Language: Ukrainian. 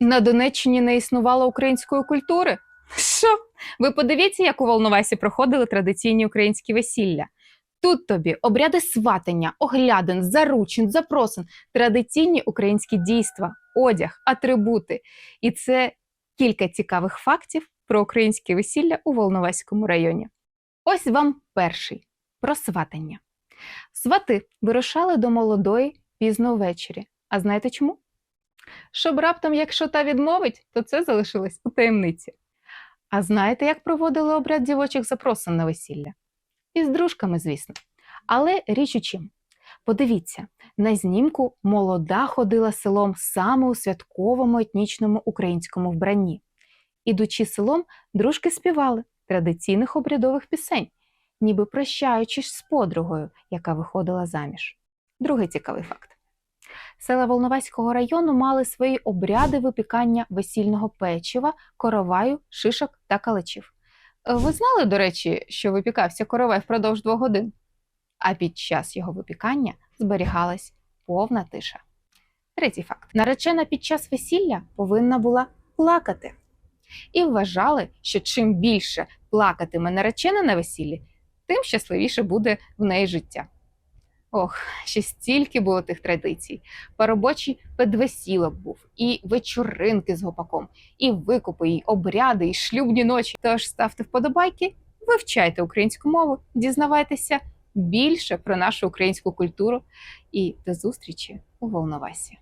На Донеччині не існувало української культури. Що? Ви подивіться, як у Волновасі проходили традиційні українські весілля. Тут тобі обряди сватання, оглядин, заручин, запросин, традиційні українські дійства, одяг, атрибути. І це кілька цікавих фактів про українське весілля у Волноваському районі. Ось вам перший про сватання. Свати вирушали до молодої пізно ввечері. А знаєте чому? Щоб раптом, якщо та відмовить, то це залишилось у таємниці. А знаєте, як проводили обряд дівочих запросин на весілля? Із дружками, звісно. Але річ у чим? Подивіться, на знімку молода ходила селом саме у святковому етнічному українському вбранні. Ідучи селом, дружки співали традиційних обрядових пісень, ніби прощаючись з подругою, яка виходила заміж. Другий цікавий факт. Села Волноваського району мали свої обряди випікання весільного печива, короваю, шишок та калачів. Е, Ви знали, до речі, що випікався коровай впродовж двох годин? А під час його випікання зберігалась повна тиша. Третій факт: наречена під час весілля повинна була плакати. І вважали, що чим більше плакатиме наречена на весіллі, тим щасливіше буде в неї життя. Ох, ще стільки було тих традицій. Поробочий педвесілок був, і вечоринки з гопаком, і викупи, і обряди, і шлюбні ночі. Тож ставте вподобайки, вивчайте українську мову, дізнавайтеся більше про нашу українську культуру і до зустрічі у Волновасі.